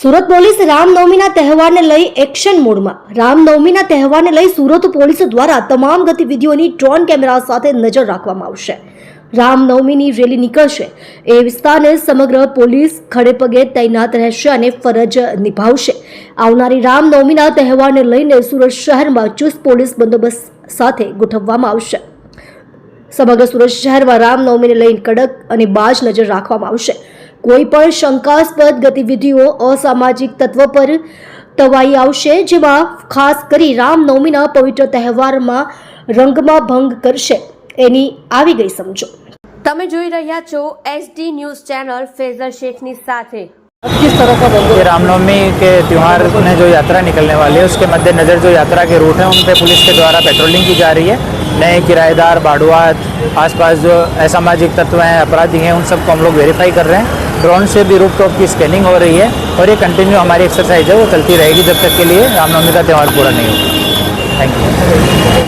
Surat police રામનવમીના તહેવારને લઈ action મોડમાં. રામનવમીના તહેવારને લઈ સુરત પોલીસ દ્વારા તમામ ગતિવિધિઓની ડ્રોન કેમેરા સાથે નજર રાખવામાં આવશે. રામનવમીની રેલી નીકળશે. એ વિસ્તારને સમગ્ર પોલીસ ખડેપગે તૈનાત રહેશે અને ફરજ નિભાવશે. આવનારી રામનવમીના તહેવારને લઈને સુરત શહેરમાં ચુસ્ત પોલીસ બંદોબસ્ત સાથે ગોઠવવામાં આવશે. સમગ્ર સુરત શહેરમાં રામનવમીને લઈને કડક અને બાજ નજર રાખવામાં આવશે. કોઈ પણ શંકાસ્પદ ગતિવિધિઓ અસામાજિક તત્વ પર તવાઈ આવશે જેમાં ખાસ કરી રામનવમીના પવિત્ર તહેવારમાં રંગમાં ભંગ કરશે એની આવી ગઈ સમજો તમે જોઈ રહ્યા છો એસડી ન્યૂઝ ચેનલ ફેઝર શેખની સાથે किस तरह का बंदोबस्त ये रामनवमी के त्यौहार में जो यात्रा निकलने वाली है उसके मद्देनज़र जो यात्रा के रूट हैं उन पे पुलिस के द्वारा पेट्रोलिंग की जा रही है नए किराएदार बाड़ुआत आसपास जो असामाजिक तत्व हैं अपराधी हैं उन सबको हम लोग वेरीफाई कर रहे हैं ड्रोन से भी रूप टॉप की स्कैनिंग हो रही है और ये कंटिन्यू हमारी एक्सरसाइज है वो चलती रहेगी जब तक के लिए रामनवमी का त्यौहार पूरा नहीं होगा थैंक यू